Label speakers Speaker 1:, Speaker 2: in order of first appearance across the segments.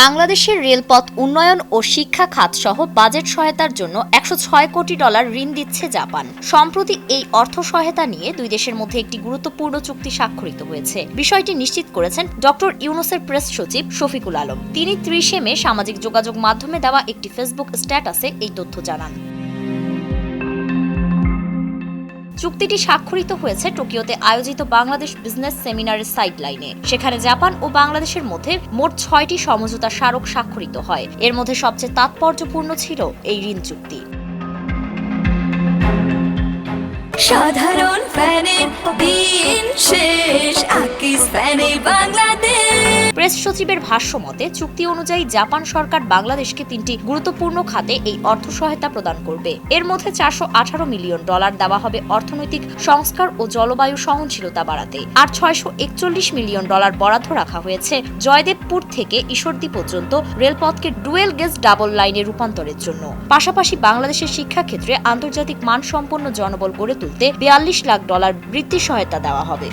Speaker 1: বাংলাদেশের রেলপথ উন্নয়ন ও শিক্ষা খাত সহ বাজেট সহায়তার জন্য একশো ছয় কোটি ডলার ঋণ দিচ্ছে জাপান। সম্প্রতি এই অর্থ সহায়তা নিয়ে দুই দেশের মধ্যে একটি গুরুত্বপূর্ণ চুক্তি স্বাক্ষরিত হয়েছে। বিষয়টি নিশ্চিত করেছেন ডক্টর ইউনুসের প্রেস সচিব শফিকুল আলম। তিনি ত্রিশে মে সামাজিক যোগাযোগ মাধ্যমে দেওয়া একটি ফেসবুক স্ট্যাটাসে এই তথ্য জানান। চুক্তিটি স্বাক্ষরিত হয়েছে টোকিওতে আয়োজিত বাংলাদেশ বিজনেস সেমিনারের সাইডলাইনে। সেখানে জাপান ও বাংলাদেশের মধ্যে মোট ছয়টি সমঝোতা স্মারক স্বাক্ষরিত হয়। এর মধ্যে সবচেয়ে তাৎপর্যপূর্ণ ছিল এই ঋণ চুক্তি।
Speaker 2: সাধারণ ফ্যানের
Speaker 1: প্রেস সচিবের ভাষ্য মতে, চুক্তি অনুযায়ী জাপান সরকার বাংলাদেশকে তিনটি গুরুত্বপূর্ণ খাতে এই অর্থ সহায়তা প্রদান করবে। এর মধ্যে চারশো আঠারো মিলিয়ন ডলার দেওয়া হবে অর্থনৈতিক সংস্কার ও জলবায়ু সহনশীলতা বাড়াতে। আর ছয়শো একচল্লিশ মিলিয়ন ডলার বরাদ্দ রাখা হয়েছে জয়দেবপুর থেকে ঈশ্বরদী পর্যন্ত রেলপথকে ডুয়েল গেজ ডাবল লাইনে রূপান্তরের জন্য। পাশাপাশি বাংলাদেশের শিক্ষাক্ষেত্রে আন্তর্জাতিক মানসম্পন্ন জনবল গড়ে তুলতে বিয়াল্লিশ লাখ ডলার বৃত্তি সহায়তা দেওয়া হবে।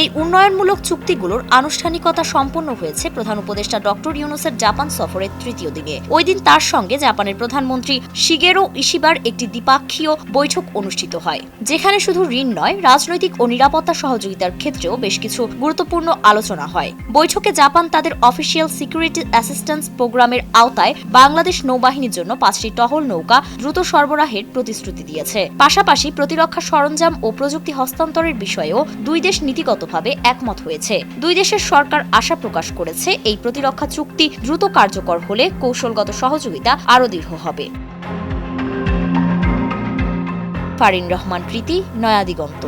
Speaker 1: এই উন্নয়নমূলক চুক্তিগুলোর আনুষ্ঠানিকতা সম্পন্ন হয়েছে প্রধান উপদেষ্টা ডক্টর ইউনুসের জাপান সফরের তৃতীয় দিনে। ওই দিন তার সঙ্গে জাপানের প্রধানমন্ত্রী শিগেরো ইশিবার একটি দ্বিপাক্ষীয় বৈঠক অনুষ্ঠিত হয়, যেখানে শুধু ঋণ নয়, রাজনৈতিক ও নিরাপত্তা সহযোগিতার ক্ষেত্রেও বেশ কিছু গুরুত্বপূর্ণ আলোচনা হয়। বৈঠকে জাপান তাদের অফিসিয়াল সিকিউরিটি অ্যাসিস্ট্যান্স প্রোগ্রামের আওতায় বাংলাদেশ নৌবাহিনীর জন্য পাঁচটি টহল নৌকা দ্রুত সরবরাহের প্রতিশ্রুতি দিয়েছে। পাশাপাশি প্রতিরক্ষা সরঞ্জাম ও প্রযুক্তি হস্তান্তরের বিষয়েও দুই দেশ নীতিগতভাবে একমত হয়েছে। দুই দেশের সরকার আশা প্রকাশ করেছে এই প্রতিরক্ষা চুক্তি দ্রুত কার্যকর হলে কৌশলগত সহযোগিতা আরও দৃঢ় হবে। ফারিন রহমান, প্রীতি নয়াদিগন্ত